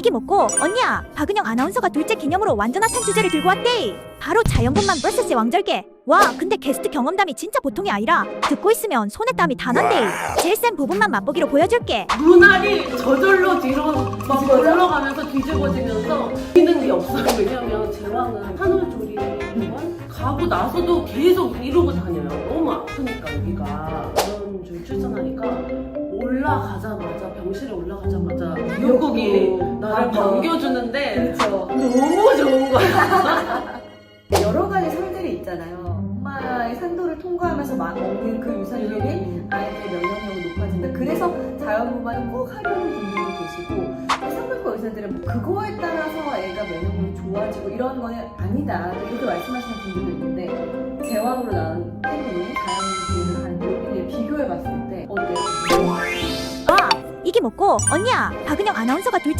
이게 뭐고? 언니야 박은영 아나운서가 둘째 기념으로 완전 핫한 주제를 들고 왔대. 바로 자연분만 vs 왕절개. 와 근데 게스트 경험담이 진짜 보통이 아니라 듣고 있으면 손에 땀이 다 난대. 제일 센 부분만 맛보기로 보여줄게. 눈알이 저절로 뒤로 막 올라가면서 뒤집어지면서 기는 게 없어요. 왜냐면 제왕은 산후조리를 가고 나서도 계속 이러고 다녀요. 너무 아프니까 여기가. 이런 줄 출산하니까 올라가자마자 병실에 올라가자마자 미역국이 나를 맞아. 반겨주는데 그렇죠. 너무 좋은 거야. 여러 가지 설들이 있잖아요. 엄마의 산도를 통과하면서 막 먹는 그 유산균이 아이의 면역력이 높아진다. 그래서 자연분만을 꼭 하려는 분들도 계시고 산부인과 의사들은 뭐 그거에 따라서 애가 면역력이 좋아지고 이런 거는 아니다. 이렇게 말씀하시는 분들도 있는데 제왕으로 나온 팬분이 뭐고 언니야 박은영 아나운서가 둘째